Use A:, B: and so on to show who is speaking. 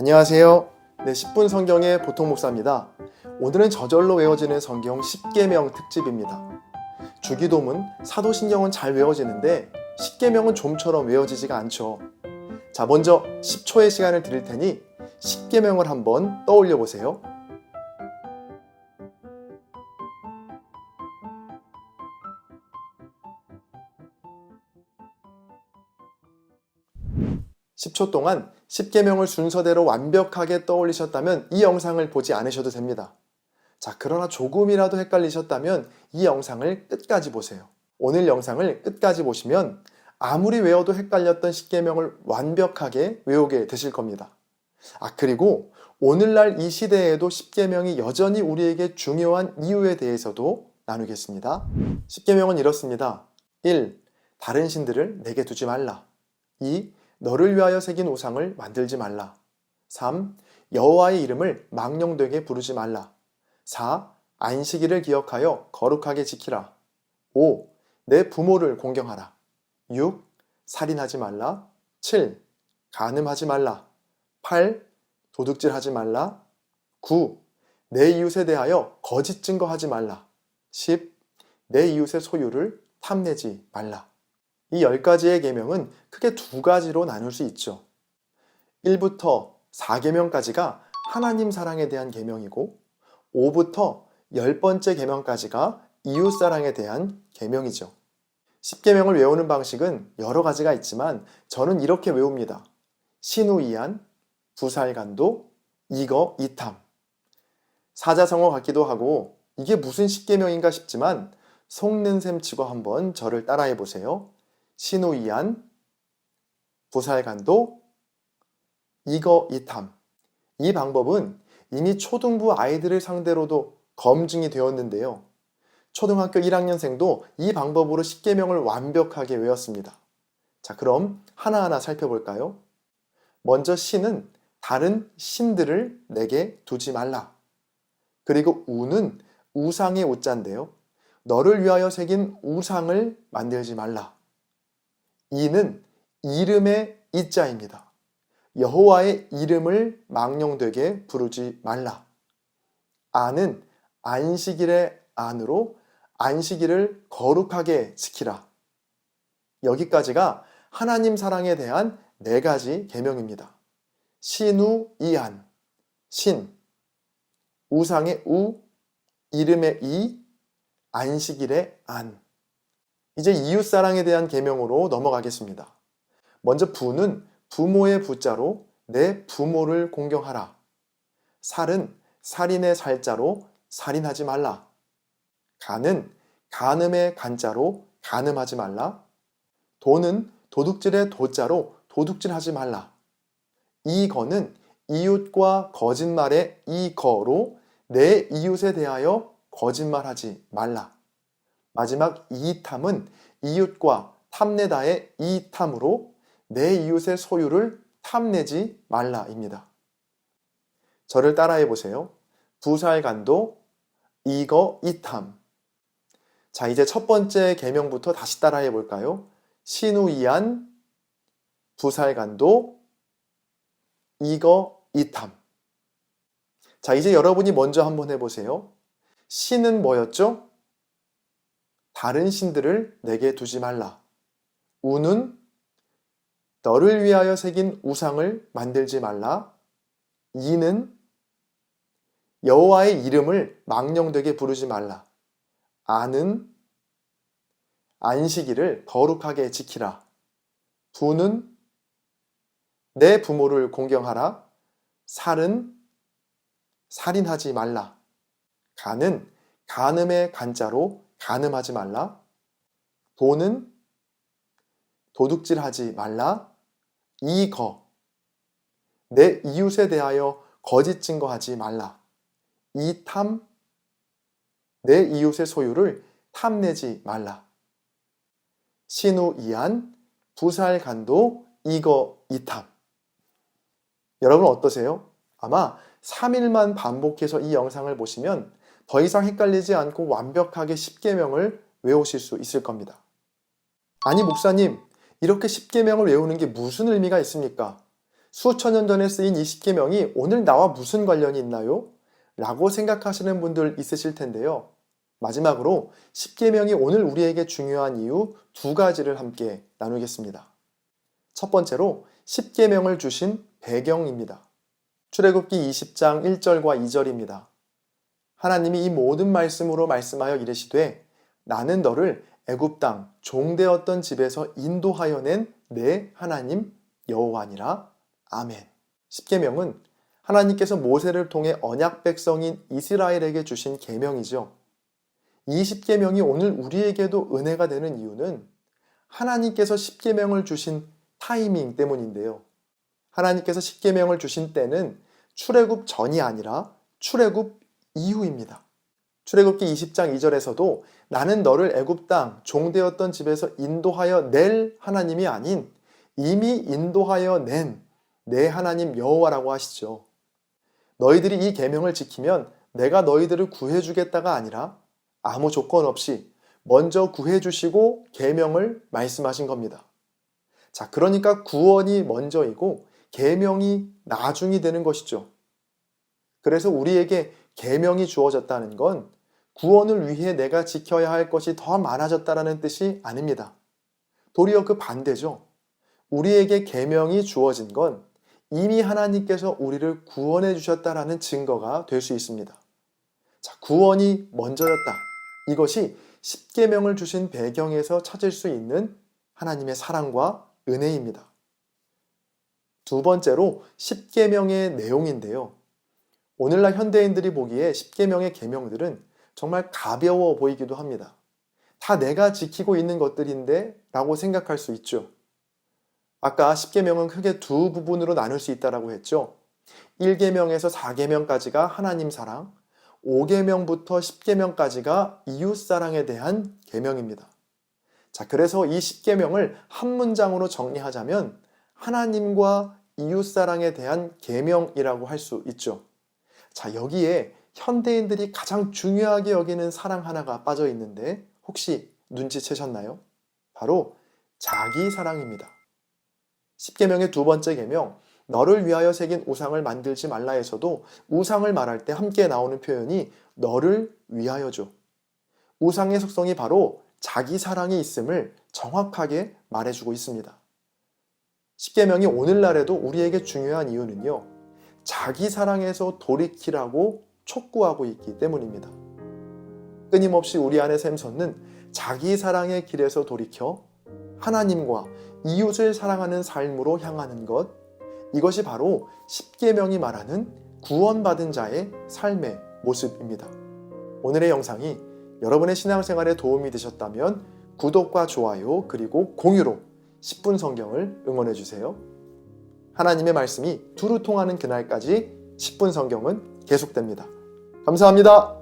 A: 안녕하세요. 네, 10분 성경의 보통 목사입니다. 오늘은 저절로 외워지는 성경 10계명 특집입니다. 주기도문, 사도신경은 잘 외워지는데 10계명은 좀처럼 외워지지가 않죠. 자, 먼저 10초의 시간을 드릴 테니 10계명을 한번 떠올려 보세요. (10초) 동안 10계명을 순서대로 완벽하게 떠올리셨다면 이 영상을 보지 않으셔도 됩니다. 자, 그러나 조금이라도 헷갈리셨다면 이 영상을 끝까지 보세요. 오늘 영상을 끝까지 보시면 아무리 외워도 헷갈렸던 10계명을 완벽하게 외우게 되실 겁니다. 아, 그리고 오늘날 이 시대에도 10계명이 여전히 우리에게 중요한 이유에 대해서도 나누겠습니다. 10계명은 이렇습니다. 1. 다른 신들을 내게 두지 말라. 2. 너를 위하여 새긴 우상을 만들지 말라. 3. 여호와의 이름을 망령되게 부르지 말라. 4. 안식일을 기억하여 거룩하게 지키라. 5. 내 부모를 공경하라. 6. 살인하지 말라. 7. 간음하지 말라. 8. 도둑질하지 말라. 9. 내 이웃에 대하여 거짓 증거하지 말라. 10. 내 이웃의 소유를 탐내지 말라. 이열 가지의 계명은 크게 두 가지로 나눌 수 있죠. 1부터 4계명까지가 하나님 사랑에 대한 계명이고 5부터 10번째 계명까지가 이웃 사랑에 대한 계명이죠. 10계명을 외우는 방식은 여러 가지가 있지만 저는 이렇게 외웁니다. 신우이안, 부살간도, 이거, 이탐. 사자성어 같기도 하고 이게 무슨 10계명인가 싶지만 속는 셈 치고 한번 저를 따라해 보세요. 신우이안, 부살간도, 이거, 이탐. 이 방법은 이미 초등부 아이들을 상대로도 검증이 되었는데요. 초등학교 1학년생도 이 방법으로 10계명을 완벽하게 외웠습니다. 자, 그럼 하나하나 살펴볼까요? 먼저 신은 다른 신들을 내게 두지 말라. 그리고 우는 우상의 우자인데요. 너를 위하여 새긴 우상을 만들지 말라. 이는 이름의 이자입니다. 여호와의 이름을 망령되게 부르지 말라. 아는 안식일의 안으로 안식일을 거룩하게 지키라. 여기까지가 하나님 사랑에 대한 네 가지 계명입니다. 신우 이안 신 우상의 우 이름의 이 안식일의 안 이제 이웃 사랑에 대한 계명으로 넘어가겠습니다. 먼저 부는 부모의 부자로 내 부모를 공경하라. 살은 살인의 살자로 살인하지 말라. 간은 간음의 간자로 간음하지 말라. 도는 도둑질의 도자로 도둑질하지 말라. 이거는 이웃과 거짓말의 이거로 내 이웃에 대하여 거짓말하지 말라. 마지막 이탐은 이웃과 탐내다의 이탐으로 내 이웃의 소유를 탐내지 말라입니다. 저를 따라해 보세요. 부살간도 이거 이탐. 자, 이제 첫 번째 계명부터 다시 따라해 볼까요? 신우이안 부살간도 이거 이탐. 자, 이제 여러분이 먼저 한번 해 보세요. 신은 뭐였죠? 다른 신들을 내게 두지 말라. 우는 너를 위하여 새긴 우상을 만들지 말라. 이는 여호와의 이름을 망령되게 부르지 말라. 아는 안식일을 거룩하게 지키라. 부는 내 부모를 공경하라. 살은 살인하지 말라. 간은 간음의 간자로 간음하지 말라. 도는 도둑질하지 말라. 이거 내 이웃에 대하여 거짓 증거하지 말라. 이탐 내 이웃의 소유를 탐내지 말라. 신우 이안 부살 간도 이거 이탐 여러분 어떠세요? 아마 3일만 반복해서 이 영상을 보시면 더 이상 헷갈리지 않고 완벽하게 10계명을 외우실 수 있을 겁니다. 아니 목사님, 이렇게 10계명을 외우는 게 무슨 의미가 있습니까? 수천 년 전에 쓰인 이 십계명이 오늘 나와 무슨 관련이 있나요? 라고 생각하시는 분들 있으실 텐데요. 마지막으로 십계명이 오늘 우리에게 중요한 이유 두 가지를 함께 나누겠습니다. 첫 번째로 십계명을 주신 배경입니다. 출애굽기 20장 1절과 2절입니다. 하나님이 이 모든 말씀으로 말씀하여 이르시되 나는 너를 애굽 땅 종되었던 집에서 인도하여 낸 내 하나님 여호와니라. 아멘. 십계명은 하나님께서 모세를 통해 언약 백성인 이스라엘에게 주신 계명이죠. 이 십계명이 오늘 우리에게도 은혜가 되는 이유는 하나님께서 십계명을 주신 타이밍 때문인데요. 하나님께서 십계명을 주신 때는 출애굽 전이 아니라 출애굽 이후입니다. 출애굽기 20장 2절에서도 나는 너를 애굽 땅 종되었던 집에서 인도하여 낼 하나님이 아닌 이미 인도하여 낸 내 하나님 여호와라고 하시죠. 너희들이 이 계명을 지키면 내가 너희들을 구해 주겠다가 아니라 아무 조건 없이 먼저 구해 주시고 계명을 말씀하신 겁니다. 자, 그러니까 구원이 먼저이고 계명이 나중이 되는 것이죠. 그래서 우리에게 계명이 주어졌다는 건 구원을 위해 내가 지켜야 할 것이 더 많아졌다라는 뜻이 아닙니다. 도리어 그 반대죠. 우리에게 계명이 주어진 건 이미 하나님께서 우리를 구원해 주셨다라는 증거가 될 수 있습니다. 자, 구원이 먼저였다. 이것이 십계명을 주신 배경에서 찾을 수 있는 하나님의 사랑과 은혜입니다. 두 번째로 십계명의 내용인데요. 오늘날 현대인들이 보기에 십계명의 계명들은 정말 가벼워 보이기도 합니다. 다 내가 지키고 있는 것들인데 라고 생각할 수 있죠. 아까 십계명은 크게 두 부분으로 나눌 수 있다라고 했죠. 1계명에서 4계명까지가 하나님 사랑, 5계명부터 10계명까지가 이웃 사랑에 대한 계명입니다. 자, 그래서 이 10계명을 한 문장으로 정리하자면 하나님과 이웃 사랑에 대한 계명이라고 할 수 있죠. 자, 여기에 현대인들이 가장 중요하게 여기는 사랑 하나가 빠져 있는데 혹시 눈치채셨나요? 바로 자기 사랑입니다. 10계명의 두 번째 계명 너를 위하여 새긴 우상을 만들지 말라에서도 우상을 말할 때 함께 나오는 표현이 너를 위하여죠. 우상의 속성이 바로 자기 사랑이 있음을 정확하게 말해주고 있습니다. 10계명이 오늘날에도 우리에게 중요한 이유는요. 자기 사랑에서 돌이키라고 촉구하고 있기 때문입니다. 끊임없이 우리 안에 샘솟는 자기 사랑의 길에서 돌이켜 하나님과 이웃을 사랑하는 삶으로 향하는 것, 이것이 바로 십계명이 말하는 구원받은 자의 삶의 모습입니다. 오늘의 영상이 여러분의 신앙생활에 도움이 되셨다면 구독과 좋아요 그리고 공유로 10분 성경을 응원해 주세요. 하나님의 말씀이 두루 통하는 그날까지 10분 성경은 계속됩니다. 감사합니다.